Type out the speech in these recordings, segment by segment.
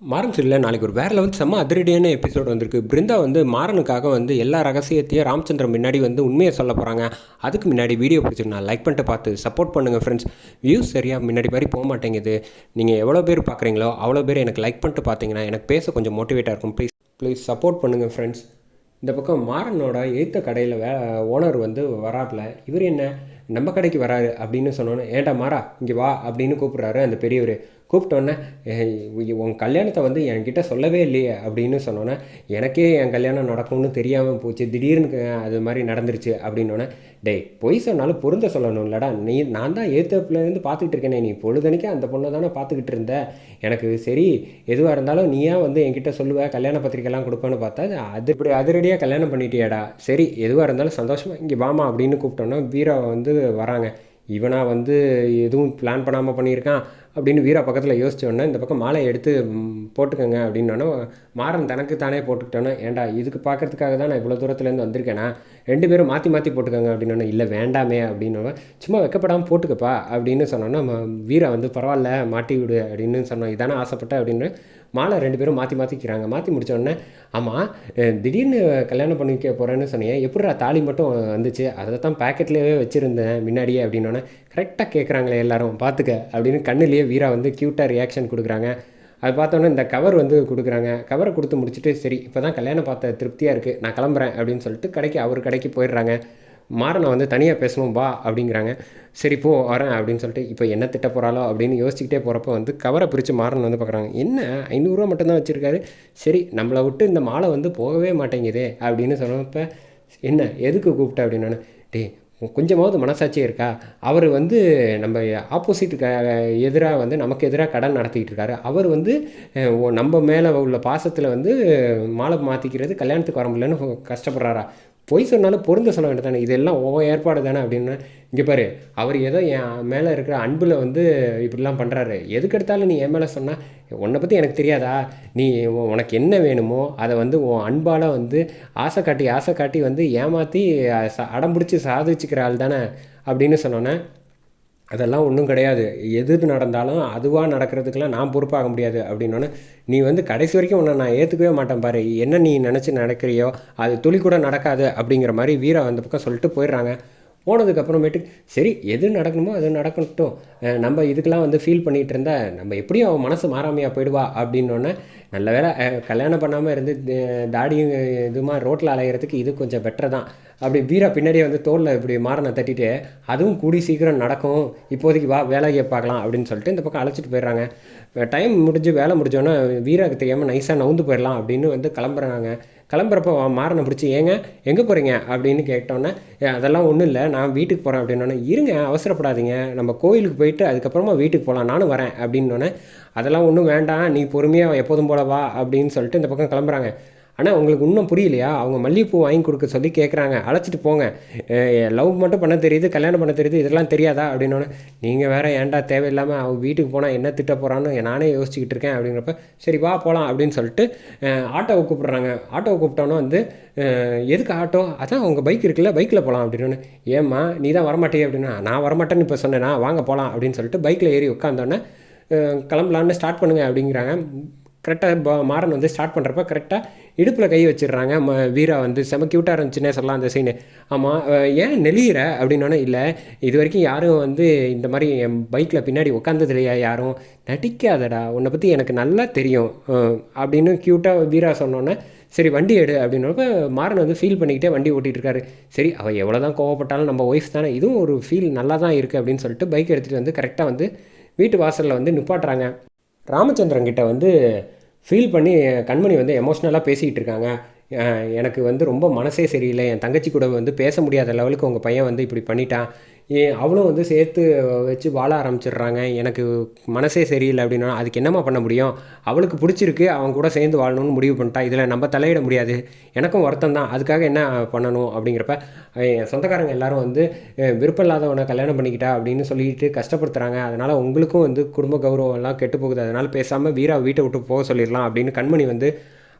மாறன் சீரியலில் நாளைக்கு ஒரு வேறு லெவல் செம்ம அதிரடியான எபிசோட் வந்திருக்கு. பிருந்தா வந்து மாறனுக்காக வந்து எல்லா ரகசியத்தையும் ராமச்சந்திரன் முன்னாடி வந்து உண்மையை சொல்ல போகிறாங்க அதுக்கு முன்னாடி வீடியோ பிடிச்சிருந்தா லைக் பண்ணிட்டு பார்த்து சப்போர்ட் பண்ணுங்கள் ஃப்ரெண்ட்ஸ் வியூஸ் சரியாக முன்னாடி மாதிரி போக மாட்டேங்குது. நீங்கள் எவ்வளோ பேர் பார்க்குறீங்களோ அவ்வளோ பேர் எனக்கு லைக் பண்ணிட்டு பார்த்தீங்கன்னா எனக்கு பேச கொஞ்சம் மோட்டிவேட்டாக இருக்கும். ப்ளீஸ் ப்ளீஸ் சப்போர்ட் பண்ணுங்கள் ஃப்ரெண்ட்ஸ் இந்த பக்கம் மாறனோட எழுத்த கடையில் வே ஓனர் வந்து வராப்புல இவர் என்ன? நம்ம கடைக்கு வராரு அப்படின்னு சொன்னோன்னே ஏன்டா மாறா இங்கே வா அப்படின்னு கூப்பிட்றாரு அந்த பெரியவர். கூப்பிட்டோன்னே உன் கல்யாணத்தை வந்து என்கிட்ட சொல்லவே இல்லையே அப்படின்னு சொன்னோன்னே எனக்கே என் கல்யாணம் நடக்கும்னு தெரியாமல் போச்சு. திடீர்னு அது மாதிரி நடந்துருச்சு அப்படின்னோடனே டேய் பொய் சொன்னாலும் பொருந்த சொல்லணும்லடா. நீ நான் தான் ஏத்தப்பிலேருந்து பார்த்துக்கிட்டு இருக்கேனே. நீ பொழுதனைக்கே அந்த பொண்ணை தானே பார்த்துக்கிட்டு இருந்த. எனக்கு சரி எதுவாக இருந்தாலும் நீயா வந்து என்கிட்ட சொல்லுவ. கல்யாண பத்திரிக்கைலாம் கொடுப்பேன்னு பார்த்தா அது இப்படி அதிரடியாக கல்யாணம் பண்ணிட்டியாடா. சரி எதுவாக இருந்தாலும் சந்தோஷமாக இங்கே வாமா அப்படின்னு கூப்பிட்டோன்னா வீரா வந்து வராங்க. இவனா வந்து எதுவும் பிளான் பண்ணாமல் பண்ணியிருக்கான். அப்படின்னு வீரா பக்கத்தில் யோசிச்சோன்னே இந்த பக்கம் மாலை எடுத்து போட்டுக்கோங்க அப்படின்னோன்னே மாறன் தனக்கு தானே போட்டுக்கிட்டோன்னே ஏன்டா இதுக்கு பார்க்கறதுக்காக தான் நான் இவ்வளோ தூரத்துலேருந்து வந்திருக்கேனா? ரெண்டு பேரும் மாற்றி மாற்றி போட்டுக்கோங்க அப்படின்னோன்னே இல்லை வேண்டாமே அப்படின்னு சும்மா வைக்கப்படாமல் போட்டுக்கப்பா அப்படின்னு சொன்னோன்னா வீரா வந்து பரவாயில்ல மாட்டி விடு அப்படின்னு சொன்னோம். இதானே ஆசைப்பட்ட அப்படின்னு மாலை ரெண்டு பேரும் மாற்றி மாற்றிக்கிறாங்க மாற்றி முடித்தோடனே ஆமாம் திடீர்னு கல்யாணம் பண்ணிக்க போகிறேன்னு சொன்னீங்க எப்படிடா தாலி மட்டும் வந்துச்சு? அதை தான் பேக்கெட்லேயே வச்சுருந்தேன் முன்னாடியே அப்படின்னோடனே கரெக்டாக கேட்குறாங்களே எல்லாரும் பார்த்துக்க அப்படின்னு கண்ணுலேயே வீரா வந்து க்யூட்டாக ரியாக்ஷன் கொடுக்குறாங்க. அது பார்த்தோன்னே இந்த கவர் வந்து கொடுக்குறாங்க. கவரை கொடுத்து முடிச்சுட்டு சரி இப்போ தான் கல்யாணம் பார்த்த திருப்தியாக இருக்குது நான் கிளம்புறேன் அப்படின்னு சொல்லிட்டு கடைக்கு அவர் கடைக்கு போயிடுறாங்க. மாறனை வந்து தனியாக பேசணும் வா அப்படிங்கிறாங்க. சரி போ வரேன் அப்படின்னு சொல்லிட்டு இப்போ என்ன திட்ட போகிறாளோ அப்படின்னு யோசிச்சுக்கிட்டே போகிறப்ப வந்து கவரை பிரித்து மாறன் வந்து பார்க்குறாங்க. என்ன? ஐநூறுரூவா மட்டும்தான் வச்சுருக்காரு? சரி நம்மளை விட்டு இந்த மாலை வந்து போகவே மாட்டேங்குதே அப்படின்னு சொன்னப்போ என்ன? எதுக்கு கூப்பிட்ட? அப்படின்னு டே கொஞ்சமாவது மனசாட்சி இருக்கா? அவர் வந்து நம்ம ஆப்போசிட்டுக்கு எதிராக வந்து நமக்கு எதிராக கடன் நடத்திக்கிட்டு இருக்காரு. அவர் வந்து நம்ம மேலே உள்ள பாசத்தில் வந்து மாலை மாற்றிக்கிறது கல்யாணத்துக்கு வர முடியலன்னு கஷ்டப்படுறாரா? பொய் சொன்னாலும் பொருந்த சொல்ல வேண்டிய தானே இதெல்லாம் உன் ஏற்பாடு தானே அப்படின்னு. இங்கே பாரு அவர் ஏதோ என் மேலே இருக்கிற அன்பில் வந்து இப்படிலாம் பண்ணுறாரு எதுக்கு எடுத்தாலும் நீ என் மேலே சொன்னால் உன்னை பற்றி எனக்கு தெரியாதா? நீ உனக்கு என்ன வேணுமோ அதை வந்து உன் அன்பால் வந்து ஆசை காட்டி ஆசை காட்டி வந்து ஏமாற்றி அடம் பிடிச்சி சாதிச்சுக்கிற ஆள் தானே அப்படின்னு சொன்னோன்னே அதெல்லாம் ஒன்றும் கிடையாது. எது நடந்தாலும் அதுவாக நடக்கிறதுக்கெல்லாம் நான் பொறுப்பாக முடியாது அப்படின்னோடனே நீ வந்து கடைசி வரைக்கும் உன்னை நான் ஏற்றுக்கவே மாட்டேன் பாரு. என்ன நீ நினச்சி நடக்கிறியோ அது துளி கூட நடக்காது அப்படிங்கிற மாதிரி வீரா அந்த பக்கம் சொல்லிட்டு போயிடுறாங்க. போனதுக்கப்புறமேட்டு சரி எது நடக்கணுமோ அது நடக்கட்டும். நம்ம இதுக்கெல்லாம் வந்து ஃபீல் பண்ணிகிட்டு இருந்தா நம்ம எப்படியும் அவன் மனசு மாறாமையாக போயிடுவா? அப்படின்னோடனே நல்ல வேளை கல்யாணம் பண்ணாமல் இருந்து தாடியும் இதுமா ரோட்டில் அலையிறதுக்கு இது கொஞ்சம் பெட்டர் தான். அப்படி வீரா பின்னாடியே வந்து தோளில் இப்படி மாறனை தட்டிட்டு அதுவும் கூடி சீக்கிரம் நடக்கும். இப்போதைக்கு வா வேலையை பார்க்கலாம். அப்படின்னு சொல்லிட்டு இந்த பக்கம் அழைச்சிட்டு போயிடுறாங்க. டைம் முடிஞ்சு வேலை முடிஞ்சோன்னே வீராக்கு தெரியாமல் நைஸாக நவுந்து போயிடலாம் அப்படின்னு வந்து கிளம்புறாங்க. கிளம்புறப்போ மாறனை பிடிச்சி ஏங்க எங்கே போகிறீங்க அப்படின்னு கேட்டோன்னே அதெல்லாம் ஒன்றும் இல்லை நான் வீட்டுக்கு போகிறேன் அப்படின்னோடனே இருங்க அவசரப்படாதீங்க நம்ம கோயிலுக்கு போயிட்டு அதுக்கப்புறமா வீட்டுக்கு போகலாம் நானும் வரேன் அப்படின்னோடனே அதெல்லாம் ஒன்றும் வேண்டாம் நீ பொறுமையாக எப்போதும் போல வா அப்படின்னு சொல்லிட்டு இந்த பக்கம் கிளம்புறாங்க. ஆனால் உங்களுக்கு இன்னும் புரியலையா? அவங்க மல்லிகைப்பூ வாங்கி கொடுக்க சொல்லி கேட்குறாங்க அழைச்சிட்டு போங்க. லவ் மட்டும் பண்ண தெரியுது கல்யாணம் பண்ண தெரியுது இதெல்லாம் தெரியாதா? அப்படின்னோடனே நீங்கள் வேறு ஏன்டா தேவையில்லாமல் அவங்க வீட்டுக்கு போனால் என்ன திட்ட போகிறான்னு நானே யோசிச்சுக்கிட்டு இருக்கேன் அப்படிங்கிறப்ப சரி வா போகலாம் அப்படின்னு சொல்லிட்டு ஆட்டோவை கூப்பிட்றாங்க. ஆட்டோவை கூப்பிட்டோன்னே வந்து எதுக்கு ஆட்டோ? அதான் உங்கள் பைக் இருக்குல்ல பைக்கில் போகலாம் அப்படின்னு ஏம்மா நீ தான் வரமாட்டே அப்படின்னா நான் வரமாட்டேன்னு இப்போ சொன்னேன்னா வாங்க போகலாம் அப்படின்னு சொல்லிட்டு பைக்கில் ஏறி உட்காந்தோன்னே கிளம்பலான்னு ஸ்டார்ட் பண்ணுங்க அப்படிங்கிறாங்க. கரெக்டாக மாறன் வந்து ஸ்டார்ட் பண்ணுறப்ப கரெக்டாக இடுப்பில் கை வச்சிடுறாங்க. ம வீரா வந்து செம க்யூட்டாக இருந்துச்சுன்னே சொல்லலாம் அந்த சீனு ஆமாம் ஏன் நெளியிற அப்படின்னோடனே இல்லை. இது வரைக்கும் யாரும் வந்து இந்த மாதிரி என் பைக்கில் பின்னாடி உட்காந்தது இல்லையா யாரும்? நடிக்காதடா உன்னை பற்றி எனக்கு நல்லா தெரியும். அப்படின்னு க்யூட்டாக வீரா சொன்னோன்னே சரி வண்டி எடு அப்படின்னப்ப மாறன் வந்து ஃபீல் பண்ணிக்கிட்டே வண்டி ஓட்டிகிட்டு இருக்காரு சரி அவள் எவ்வளோ தான் கோவப்பட்டாலும் நம்ம ஒய்ஃப் தானே இதுவும் ஒரு ஃபீல் நல்லா தான் இருக்குது அப்படின்னு சொல்லிட்டு பைக் எடுத்துகிட்டு வந்து கரெக்டாக வந்து வீட்டு வாசலில் வந்து நிப்பாட்டுறாங்க. ராமச்சந்திரன் கிட்ட வந்து ஃபீல் பண்ணி கண்மணி வந்து எமோஷ்னலாக பேசிக்கிட்டு இருக்காங்க. எனக்கு வந்து ரொம்ப மனசே சரியில்லை. என் தங்கச்சி கூட வந்து பேச முடியாத லெவலுக்கு உங்கள் பையன் வந்து இப்படி பண்ணிட்டான். ஏன் அவளும் வந்து சேர்த்து வச்சு வாழ ஆரம்பிச்சிடுறாங்க. எனக்கு மனசே சரியில்லை அப்படின்னா அதுக்கு என்னம்மா பண்ண முடியும்? அவளுக்கு பிடிச்சிருக்கு அவன் கூட சேர்ந்து வாழணும்னு முடிவு பண்ணிட்டா. இதில் நம்ம தலையிட முடியாது. எனக்கும் வருத்தம் தான். அதுக்காக என்ன பண்ணணும் அப்படிங்கிறப்ப என் சொந்தக்காரங்க எல்லாரும் வந்து விருப்பம் இல்லாதவனை கல்யாணம் பண்ணிக்கிட்டா அப்படின்னு சொல்லிட்டு கஷ்டப்படுத்துகிறாங்க அதனால் உங்களுக்கும் வந்து குடும்ப கௌரவம் எல்லாம் கெட்டு போகுது. அதனால் பேசாமல் வீரா வீட்டை விட்டு போக சொல்லிடலாம் அப்படின்னு கண்மணி வந்து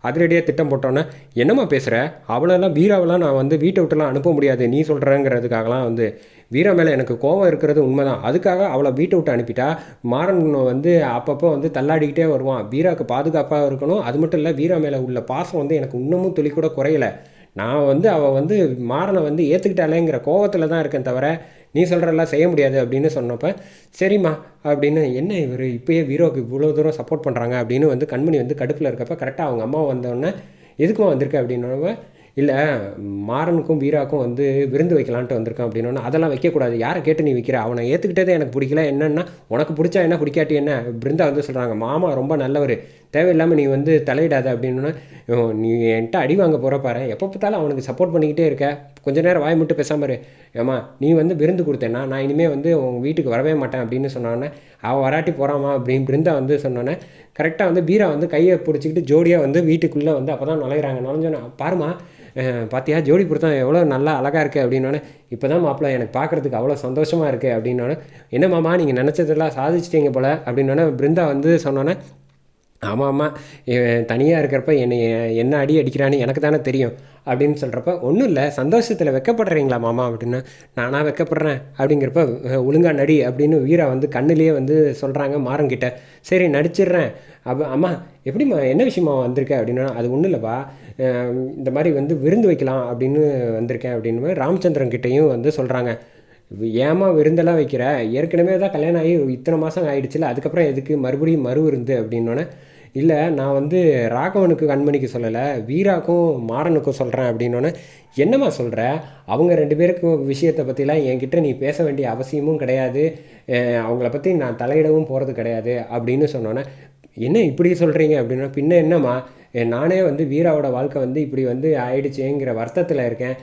அதிரடியாக திட்டம் போட்டோன்னே என்னம்மா பேசுகிற அவளெல்லாம் வீராவெல்லாம் நான் வந்து வீட்டை விட்டுலாம் அனுப்ப முடியாது நீ சொல்கிறேங்கிறதுக்காகலாம் வந்து வீரா மேலே எனக்கு கோவம் இருக்கிறது உண்மைதான். அதுக்காக அவளை வீட்டை விட்டு அனுப்பிட்டா மாறன் வந்து அப்பப்போ வந்து தள்ளாடிக்கிட்டே வருவான். வீராவுக்கு பாதுகாப்பாக இருக்கணும். அது மட்டும் இல்லை வீரா மேலே உள்ள பாசம் வந்து எனக்கு இன்னமும் துளி கூட குறையலை. நான் வந்து அவள் வந்து மாறனை வந்து ஏற்றுக்கிட்டாலேங்கிற கோவத்தில் தான் இருக்கேன் தவிர நீ சொல்கிறெல்லாம் செய்ய முடியாது அப்படின்னு சொன்னப்போ சரிம்மா அப்படின்னு என்ன இவர் இப்போயே வீரோக்கு இவ்வளோ தூரம் சப்போர்ட் பண்ணுறாங்க அப்படின்னு வந்து கண்மணி வந்து கடுப்பில் இருக்கப்ப கரெக்டாக அவங்க அம்மா வந்தோடனே எதுக்குமா வந்திருக்க அப்படின்னப்ப இல்லை மாறனுக்கும் வீராக்கும் வந்து விருந்து வைக்கலான்ட்டு வந்திருக்கான் அப்படின்னோன்னா அதெல்லாம் வைக்கக்கூடாது. யாரை கேட்டு நீ வைக்கிற? அவனை ஏற்றுக்கிட்டதே எனக்கு பிடிக்கல. என்னென்னா உனக்கு பிடிச்சா என்ன பிடிக்காட்டி என்ன? பிருந்தா வந்து சொல்கிறாங்க மாமா ரொம்ப நல்லவர். தேவையில்லாமல் நீ வந்து தலையிடாத. அப்படின்னா நீ என்கிட்ட அடி வாங்க போகிற பாரு. எப்போ பார்த்தாலும் அவனுக்கு சப்போர்ட் பண்ணிக்கிட்டே இருக்க. கொஞ்ச நேரம் வாய் மட்டும் பேசாமல் ஏம்மா நீ வந்து விருந்து கொடுத்தேன்னா நான் இனிமேல் வந்து உங்கள் வீட்டுக்கு வரவே மாட்டேன் அப்படின்னு சொன்னோன்னே அவள் வராட்டி போகிறாமா அப்படின்னு பிருந்தா வந்து சொன்னோன்னே கரெக்டாக வந்து பீரா வந்து கையை பிடிச்சிக்கிட்டு ஜோடியாக வந்து வீட்டுக்குள்ளே வந்து அப்போ தான் நுழையிறாங்க நுழைஞ்சோன்னே பாருமா பார்த்தியா ஜோடி பொருத்தம் எவ்வளோ நல்லா அழகாக இருக்குது அப்படின்னோடனே இப்போ தான் மாப்பிள்ள எனக்கு பார்க்குறதுக்கு அவ்வளோ சந்தோஷமாக இருக்குது அப்படின்னோடனே என்ன மாமா நீங்கள் நினச்சதெல்லாம் சாதிச்சிட்டீங்க போல் அப்படின்னோடனே பிருந்தா வந்து சொன்னோன்னே ஆமாம் ஆமாம் தனியாக இருக்கிறப்ப என்னை என்ன அடி அடிக்கிறான்னு எனக்கு தானே தெரியும் அப்படின்னு சொல்கிறப்ப ஒன்றும் இல்லை சந்தோஷத்தில் வெக்கப்படுறீங்களா மாமா? அப்படின்னு நானாக வெக்கப்படுறேன். அப்படிங்கிறப்ப ஒழுங்கா நடி அப்படின்னு வீரா வந்து கண்ணுலேயே வந்து சொல்கிறாங்க மாறங்கிட்ட சரி நடிச்சிடுறேன். அப்போ அம்மா எப்படிம்மா என்ன விஷயமா வந்திருக்க? அப்படின்னா அது ஒன்றும் இல்லைப்பா. இந்த மாதிரி வந்து விருந்து வைக்கலாம் அப்படின்னு வந்திருக்கேன். அப்படின்னு ராமச்சந்திரன் கிட்டேயும் வந்து சொல்கிறாங்க ஏமா விருந்தெல்லாம் வைக்கிற? ஏற்கனவே தான் கல்யாணம் ஆகி இத்தனை மாதம் ஆயிடுச்சுல அதுக்கப்புறம் எதுக்கு மறுபடியும் மறு விருந்து? அப்படின்னோடனே இல்லை நான் வந்து ராகவனுக்கு கண்மணிக்கு சொல்லலை வீராக்கும் மாறனுக்கும் சொல்கிறேன் அப்படின்னோடனே என்னம்மா சொல்கிற அவங்க ரெண்டு பேருக்கும் விஷயத்தை பற்றிலாம் என்கிட்ட நீ பேச வேண்டிய அவசியமும் கிடையாது. அவங்கள பற்றி நான் தலையிடவும் போகிறது கிடையாது அப்படின்னு சொன்னோன்னே என்ன இப்படி சொல்கிறீங்க அப்படின்னா பின்ன என்னம்மா நானே வந்து வீராவோட வாழ்க்கை வந்து இப்படி வந்து ஆயிடுச்சேங்கிற வருத்தத்தில் இருக்கேன்.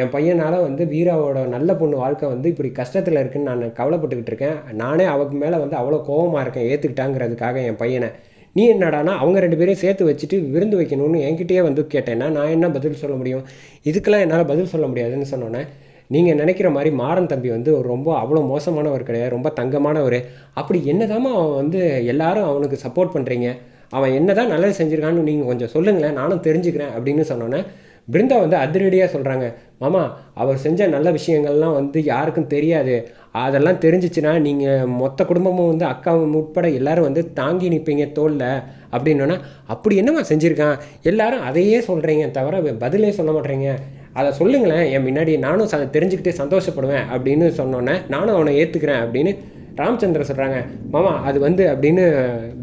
என் பையனால் வந்து வீராவோட நல்ல பொண்ணு வாழ்க்கை வந்து இப்படி கஷ்டத்தில் இருக்குன்னு நான் கவலைப்பட்டுக்கிட்டு இருக்கேன். நானே அவக்கு மேலே வந்து அவ்வளோ கோவமாக இருக்கேன் ஏற்றுக்கிட்டாங்கிறதுக்காக என் பையனை. நீ என்னடானா அவங்க ரெண்டு பேரையும் சேர்த்து வச்சுட்டு விருந்து வைக்கணும்னு என்கிட்டயே வந்து கேட்டேன்னா நான் என்ன பதில் சொல்ல முடியும்? இதுக்கெல்லாம் என்னால் பதில் சொல்ல முடியாதுன்னு சொன்னோன்னே நீங்கள் நினைக்கிற மாதிரி மாறன் தம்பி வந்து ஒரு ரொம்ப அவ்வளோ மோசமானவர் கிடையாது ரொம்ப தங்கமானவர். அப்படி என்னதாம்மா அவன் வந்து எல்லாரும் அவனுக்கு சப்போர்ட் பண்ணுறீங்க அவன் என்னதான் நல்லது செஞ்சுருக்கான்னு நீங்கள் கொஞ்சம் சொல்லுங்களேன் நானும் தெரிஞ்சுக்கிறேன் அப்படின்னு சொன்னோன்னே பிருந்தா வந்து அதிரடியாக சொல்கிறாங்க மாமா அவர் செஞ்ச நல்ல விஷயங்கள்லாம் வந்து யாருக்கும் தெரியாது. அதெல்லாம் தெரிஞ்சிச்சுன்னா நீங்கள் மொத்த குடும்பமும் வந்து அக்காவும் உட்பட எல்லாரும் வந்து தாங்கி நிற்பீங்க தோளில் அப்படின்னோன்னா அப்படி என்னம்மா செஞ்சுருக்கான்? எல்லாரும் அதையே சொல்கிறீங்க தவிர பதிலே சொல்ல மாட்டேறீங்க அதை சொல்லுங்களேன் என் முன்னாடி நானும் அதை தெரிஞ்சுக்கிட்டே சந்தோஷப்படுவேன். அப்படின்னு சொன்னோன்னே நானும் அவனை ஏற்றுக்கிறேன் அப்படின்னு ராமச்சந்திரன் சொல்கிறாங்க மாமா அது வந்து அப்படின்னு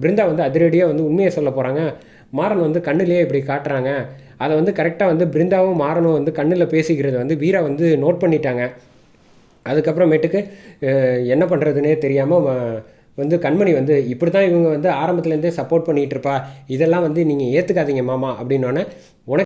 பிருந்தா வந்து அதிரடியாக வந்து உண்மையை சொல்ல போகிறாங்க மாறன் வந்து கண்ணுலேயே இப்படி காட்டுறாங்க. அதை வந்து கரெக்டாக வந்து பிருந்தாவும் மாறனும் வந்து கண்ணில் பேசிக்கிறது வந்து வீரா வந்து நோட் பண்ணிட்டாங்க. அதுக்கப்புறமேட்டுக்கு என்ன பண்ணுறதுனே தெரியாமல் வந்து கண்மணி வந்து இப்படி தான் இவங்க வந்து ஆரம்பத்துலேருந்தே சப்போர்ட் பண்ணிகிட்டு இருப்பா. இதெல்லாம் வந்து நீங்கள் ஏற்றுக்காதீங்க மாமா அப்படின்னோடனே உனக்கு